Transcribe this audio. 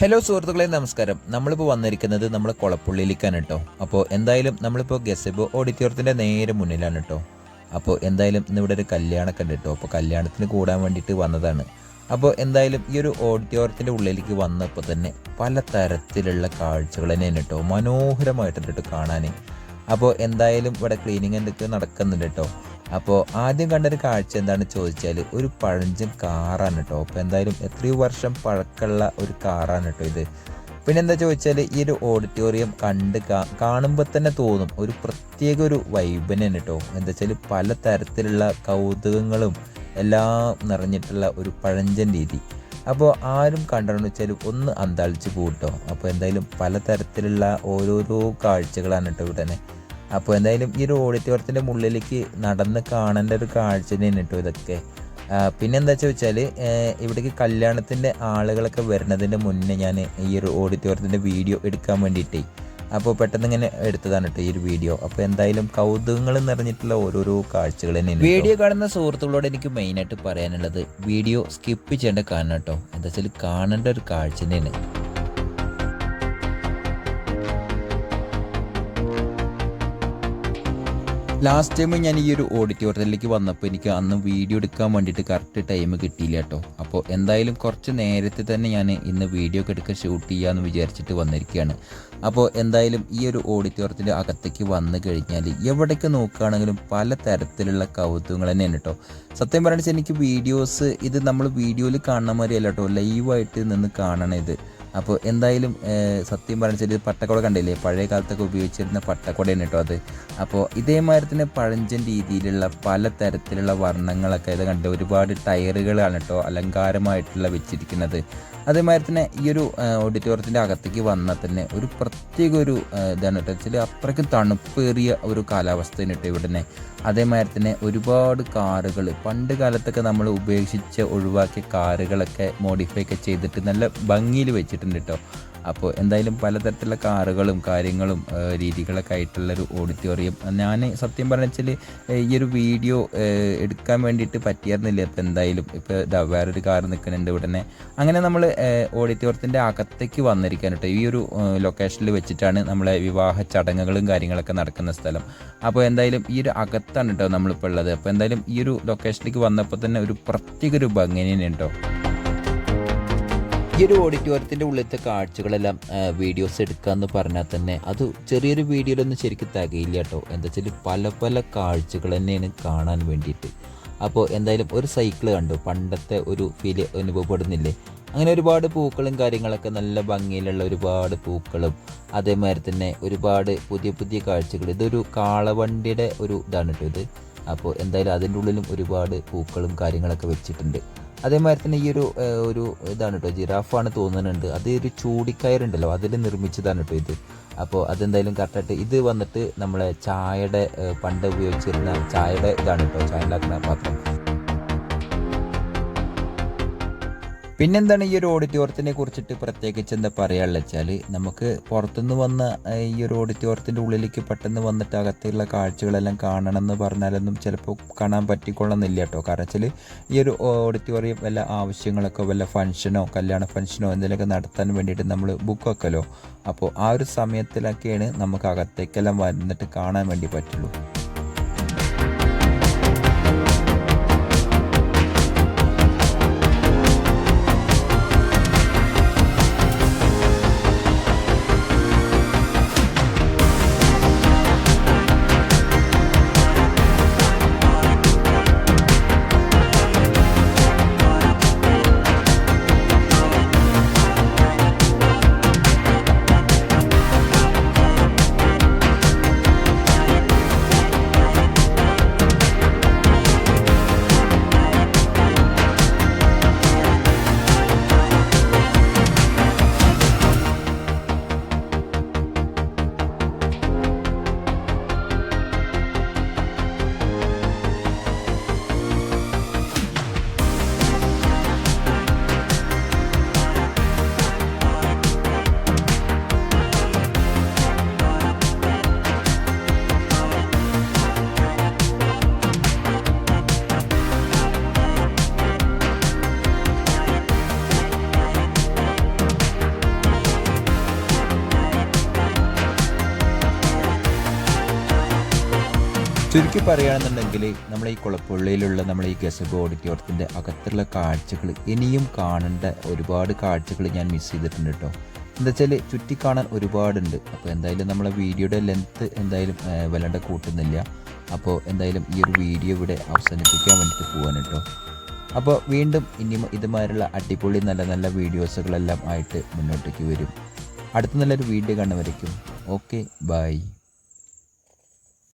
Hello സുഹൃത്തുക്കളെ നമസ്കാരം. നമ്മളിപ്പോൾ വന്നിരിക്കുന്നത് നമ്മൾ കുളപ്പുള്ളിയിലേക്കാണ് കേട്ടോ അപ്പോൾ എന്തായാലും നമ്മളിപ്പോൾ ഗസബോ ഓഡിറ്റോറിയത്തിന്റെ നേരെ മുന്നിലാണ് കേട്ടോ അപ്പോൾ എന്തായാലും ഇന്നിവിടെ ഒരു കല്യാണമൊക്കെ ഉണ്ട് കേട്ടോ അപ്പോൾ കല്യാണത്തിന് കൂടാൻ വേണ്ടിയിട്ട് വന്നതാണ്. അപ്പോൾ എന്തായാലും ഈ ഒരു ഓഡിറ്റോറിയത്തിന്റെ ഉള്ളിലേക്ക് വന്നപ്പോൾ തന്നെ പല തരത്തിലുള്ള കാഴ്ചകൾ തന്നെയാണ് കേട്ടോ മനോഹരമായിട്ടുണ്ട് കേട്ടോ കാണാൻ അപ്പോൾ എന്തായാലും ഇവിടെ ക്ലീനിങ് എന്തൊക്കെ നടക്കുന്നുണ്ട് കേട്ടോ അപ്പോൾ ആദ്യം കണ്ടൊരു കാഴ്ച എന്താണെന്ന് ചോദിച്ചാൽ ഒരു പഴഞ്ചൻ കാറാണ് കേട്ടോ അപ്പോൾ എന്തായാലും എത്രയോ വർഷം പഴക്കമുള്ള ഒരു കാറാണ് കേട്ടോ ഇത്. പിന്നെ എന്താ ചോദിച്ചാൽ ഈ ഒരു ഓഡിറ്റോറിയം കണ്ട് കാണുമ്പോൾ തന്നെ തോന്നും ഒരു പ്രത്യേക ഒരു വൈബിനാണ് കേട്ടോ എന്താ വെച്ചാൽ പല തരത്തിലുള്ള കൗതുകങ്ങളും എല്ലാം നിറഞ്ഞിട്ടുള്ള ഒരു പഴഞ്ചൻ രീതി. അപ്പോൾ ആരും കണ്ടെന്ന് വെച്ചാൽ ഒന്ന് അന്താളിച്ച് കൂട്ടോ അപ്പോൾ എന്തായാലും പലതരത്തിലുള്ള ഓരോരോ കാഴ്ചകളാണ് കേട്ടോ ഇവിടെ അപ്പോൾ എന്തായാലും ഈ ഒരു ഓഡിറ്റോറിയത്തിന്റെ മുള്ളിലേക്ക് നടന്ന് കാണേണ്ട ഒരു കാഴ്ച തന്നെയാണ് കേട്ടോ ഇതൊക്കെ. പിന്നെന്താ വെച്ചാൽ ഇവിടേക്ക് കല്യാണത്തിന്റെ ആളുകളൊക്കെ വരുന്നതിന്റെ മുന്നേ ഞാൻ ഈ ഒരു ഓഡിറ്റോറിയത്തിന്റെ വീഡിയോ എടുക്കാൻ വേണ്ടിയിട്ട് അപ്പോൾ പെട്ടെന്ന് ഇങ്ങനെ എടുത്തതാണ് കേട്ടോ ഈ ഒരു വീഡിയോ. അപ്പോൾ എന്തായാലും കൗതുകങ്ങൾ നിറഞ്ഞിട്ടുള്ള ഓരോരോ കാഴ്ചകൾ തന്നെയാണ് വീഡിയോ കാണുന്ന സുഹൃത്തുക്കളോട് എനിക്ക് മെയിനായിട്ട് പറയാനുള്ളത് വീഡിയോ സ്കിപ്പ് ചെയ്യേണ്ട കാരണം കേട്ടോ എന്താ വെച്ചാൽ കാണേണ്ട ഒരു കാഴ്ച തന്നെയാണ്. ലാസ്റ്റ് ടൈം ഞാൻ ഈ ഒരു ഓഡിറ്റോറിയത്തിലേക്ക് വന്നപ്പോൾ എനിക്ക് അന്ന് വീഡിയോ എടുക്കാൻ വേണ്ടിയിട്ട് കറക്റ്റ് ടൈം കിട്ടിയില്ല കേട്ടോ. അപ്പോൾ എന്തായാലും കുറച്ച് നേരത്തെ തന്നെ ഞാൻ ഇന്ന് വീഡിയോ ഒക്കെ എടുക്കാൻ ഷൂട്ട് ചെയ്യാമെന്ന് വിചാരിച്ചിട്ട് വന്നിരിക്കുകയാണ്. അപ്പോൾ എന്തായാലും ഈ ഒരു ഓഡിറ്റോറിയത്തിന്റെ അകത്തേക്ക് വന്നു കഴിഞ്ഞാൽ എവിടേക്ക് നോക്കുകയാണെങ്കിലും പല തരത്തിലുള്ള കൗതുകങ്ങൾ തന്നെയാണ് കേട്ടോ. സത്യം പറഞ്ഞാൽ എനിക്ക് വീഡിയോസ് ഇത് നമ്മൾ വീഡിയോയിൽ കാണുന്ന മാതിരിയല്ല കേട്ടോ. ലൈവായിട്ട് നിന്ന് കാണണം ഇത് അപ്പോൾ എന്തായാലും സത്യം പറഞ്ഞാൽ പട്ടക്കുട കണ്ടില്ലേ? പഴയ കാലത്തൊക്കെ ഉപയോഗിച്ചിരുന്ന പട്ടക്കുടയാണ് കേട്ടോ അത്. അപ്പോൾ ഇതേമാതിരി തന്നെ പഴഞ്ചൻ രീതിയിലുള്ള പല തരത്തിലുള്ള വർണങ്ങളൊക്കെ ഇത് കണ്ട് ഒരുപാട് ടയറുകളാണ് കേട്ടോ അലങ്കാരമായിട്ടുള്ള വെച്ചിരിക്കുന്നത്. അതേമാതിരി തന്നെ ഈ ഒരു ഓഡിറ്റോറിയത്തിന്റെ അകത്തേക്ക് വന്നാൽ തന്നെ ഒരു പ്രത്യേക ഒരു ഇതാണ് കേട്ടോ. വെച്ചാൽ അത്രയ്ക്കും തണുപ്പേറിയ ഒരു കാലാവസ്ഥയാണ് കേട്ടോ ഇവിടെ അതേമാതിരി തന്നെ ഒരുപാട് കാറുകൾ. പണ്ട് കാലത്തൊക്കെ നമ്മൾ ഉപേക്ഷിച്ച് ഒഴിവാക്കിയ കാറുകളൊക്കെ മോഡിഫൈ ഒക്കെ ചെയ്തിട്ട് നല്ല ഭംഗിയിൽ വെച്ചിട്ടുണ്ട് കേട്ടോ അപ്പോൾ എന്തായാലും പലതരത്തിലുള്ള കാറുകളും കാര്യങ്ങളും രീതികളൊക്കെ ആയിട്ടുള്ളൊരു ഓഡിറ്റോറിയം ഞാൻ സത്യം പറഞ്ഞു വെച്ചാൽ ഈ ഒരു വീഡിയോ എടുക്കാൻ വേണ്ടിയിട്ട് പറ്റിയായിരുന്നില്ല. ഇപ്പം എന്തായാലും ഇപ്പോൾ വേറൊരു കാർ നിൽക്കുന്നുണ്ട് ഉടനെ അങ്ങനെ നമ്മൾ ഓഡിറ്റോറിയത്തിന്റെ അകത്തേക്ക് വന്നിരിക്കാൻ കേട്ടോ. ഈ ഒരു ലൊക്കേഷനിൽ വെച്ചിട്ടാണ് നമ്മളെ വിവാഹ ചടങ്ങുകളും കാര്യങ്ങളൊക്കെ നടക്കുന്ന സ്ഥലം. അപ്പോൾ എന്തായാലും ഈ ഒരു അകത്താണ് കേട്ടോ നമ്മളിപ്പോൾ ഉള്ളത്. അപ്പോൾ എന്തായാലും ഈ ഒരു ലൊക്കേഷനിലേക്ക് വന്നപ്പോൾ തന്നെ ഒരു പ്രത്യേക ഒരു ഭംഗി തന്നെയാണ് കേട്ടോ. ഈ ഒരു ഓഡിറ്റോറിയത്തിന്റെ ഉള്ളിലത്തെ കാഴ്ചകളെല്ലാം വീഡിയോസ് എടുക്കുക എന്ന് പറഞ്ഞാൽ തന്നെ അത് ചെറിയൊരു വീഡിയോയിലൊന്നും ശരിക്കും തികയില്ല കേട്ടോ. എന്താ വെച്ചാൽ പല പല കാഴ്ചകൾ തന്നെയാണ് കാണാൻ വേണ്ടിയിട്ട്. അപ്പോൾ എന്തായാലും ഒരു സൈക്കിൾ കണ്ടു. പണ്ടത്തെ ഒരു ഫീൽ അനുഭവപ്പെടുന്നില്ലേ? അങ്ങനെ ഒരുപാട് പൂക്കളും കാര്യങ്ങളൊക്കെ നല്ല ഭംഗിയിലുള്ള ഒരുപാട് പൂക്കളും അതേമാതിരി തന്നെ ഒരുപാട് പുതിയ പുതിയ കാഴ്ചകൾ. ഇതൊരു കാളവണ്ടിയുടെ ഒരു ഇതാണ് കേട്ടോ ഇത്. അപ്പോൾ എന്തായാലും അതിന്റെ ഉള്ളിലും ഒരുപാട് പൂക്കളും കാര്യങ്ങളൊക്കെ വെച്ചിട്ടുണ്ട്. അതേമാതിരി തന്നെ ഈ ഒരു ഒരു ഇതാണ് കേട്ടോ ജിറാഫാണ് തോന്നുന്നുണ്ട്. അത് ഒരു ചൂടിക്കയറുണ്ടല്ലോ അതിൽ നിർമ്മിച്ചതാണ് കേട്ടോ ഇത്. അപ്പോൾ അതെന്തായാലും കറക്റ്റായിട്ട് ഇത് വന്നിട്ട് നമ്മളെ ചായയുടെ പണ്ട് ഉപയോഗിച്ചിരുന്ന ചായയുടെ ഇതാണ് കേട്ടോ ചായ ഉണ്ടാക്കുന്ന പാത്രം. പിന്നെന്താണ് ഈ ഒരു ഓഡിറ്റോറിയത്തിനെ കുറിച്ചിട്ട് പ്രത്യേകിച്ച് എന്താ പറയാനുള്ള വെച്ചാൽ നമുക്ക് പുറത്തുനിന്ന് വന്ന ഈ ഒരു ഓഡിറ്റോറിയത്തിന്റെ ഉള്ളിലേക്ക് പെട്ടെന്ന് വന്നിട്ട് അകത്തുള്ള കാഴ്ചകളെല്ലാം കാണണം എന്ന് പറഞ്ഞാലൊന്നും ചിലപ്പോൾ കാണാൻ പറ്റിക്കൊള്ളുന്നില്ല കേട്ടോ. കാരണം വെച്ചാൽ ഈ ഒരു ഓഡിറ്റോറിയം വല്ല ആവശ്യങ്ങളൊക്കെ വല്ല ഫംഗ്ഷനോ കല്യാണ ഫംഗ്ഷനോ എന്തെങ്കിലുമൊക്കെ നടത്താൻ വേണ്ടിയിട്ട് നമ്മൾ ബുക്ക് വെക്കലോ? അപ്പോൾ ആ ഒരു സമയത്തിലൊക്കെയാണ് നമുക്ക് അകത്തേക്കെല്ലാം വന്നിട്ട് കാണാൻ വേണ്ടി പറ്റുള്ളൂ. ചുരുക്കി പറയുകയാണെന്നുണ്ടെങ്കിൽ നമ്മൾ ഈ കുളപ്പുള്ളിയിലുള്ള നമ്മൾ ഈ ഗസബ് ഓഡിറ്റോറിയത്തിന്റെ അകത്തുള്ള കാഴ്ചകൾ ഇനിയും കാണേണ്ട ഒരുപാട് കാഴ്ചകൾ ഞാൻ മിസ് ചെയ്തിട്ടുണ്ട് കേട്ടോ എന്താ വെച്ചാൽ ചുറ്റി കാണാൻ ഒരുപാടുണ്ട്. അപ്പോൾ എന്തായാലും നമ്മളെ വീഡിയോയുടെ ലെങ്ത്ത് എന്തായാലും വല്ലാണ്ട് കൂട്ടുന്നില്ല. അപ്പോൾ എന്തായാലും ഈ ഒരു വീഡിയോ ഇവിടെ അവസാനിപ്പിക്കാൻ വേണ്ടിയിട്ട് പോകാൻ കേട്ടോ അപ്പോൾ വീണ്ടും ഇനിയും ഇതുമാതിരിയുള്ള അടിപൊളി നല്ല നല്ല വീഡിയോസുകളെല്ലാം ആയിട്ട് മുന്നോട്ടേക്ക് വരും. അടുത്ത നല്ലൊരു വീഡിയോ കാണുന്നവരേക്കും. Okay bye.